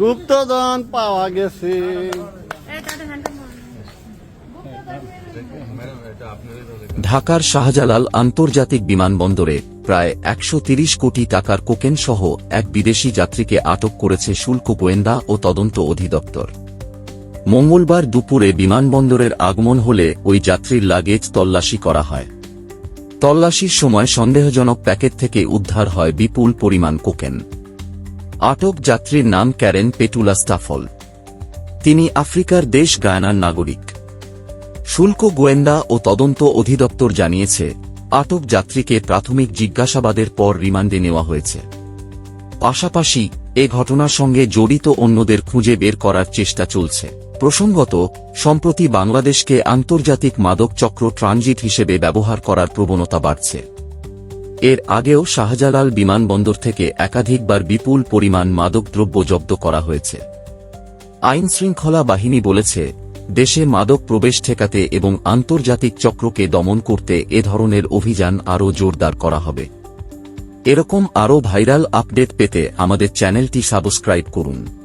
গুপ্তধন পাওয়া গেছে। ঢাকার শাহজালাল আন্তর্জাতিক বিমানবন্দরে প্রায় একশো কোটি টাকার কোকেন সহ এক বিদেশি যাত্রীকে আটক করেছে শুল্ক গোয়েন্দা ও তদন্ত অধিদপ্তর। মঙ্গলবার দুপুরে বিমানবন্দরের আগমন হলে ওই যাত্রীর লাগেজ তল্লাশি করা হয়। তল্লাশির সময় সন্দেহজনক প্যাকেট থেকে উদ্ধার হয় বিপুল পরিমাণ কোকেন। আটক যাত্রীর নাম ক্যারেন পেটুলা স্টাফল। তিনি আফ্রিকার দেশ গায়ানার নাগরিক। শুল্ক গোয়েন্দা ও তদন্ত অধিদপ্তর জানিয়েছে, আটক যাত্রীকে প্রাথমিক জিজ্ঞাসাবাদের পর রিমান্ডে নেওয়া হয়েছে। পাশাপাশি, এ ঘটনার সঙ্গে জড়িত অন্যদের খুঁজে বের করার চেষ্টা চলছে। প্রসঙ্গত, সম্প্রতি বাংলাদেশকে আন্তর্জাতিক মাদক চক্র ট্রানজিট হিসেবে ব্যবহার করার প্রবণতা বাড়ছে। এর আগেও শাহজালাল বিমানবন্দর থেকে একাধিকবার বিপুল পরিমাণ মাদকদ্রব্য জব্দ করা হয়েছে। আইন শৃঙ্খলা বাহিনী বলেছে, দেশে মাদক প্রবেশ ঠেকাতে এবং আন্তর্জাতিক চক্রকে দমন করতে এ ধরনের অভিযান আরও জোরদার করা হবে। এরকম আরও ভাইরাল আপডেট পেতে আমাদের চ্যানেলটি সাবস্ক্রাইব করুন।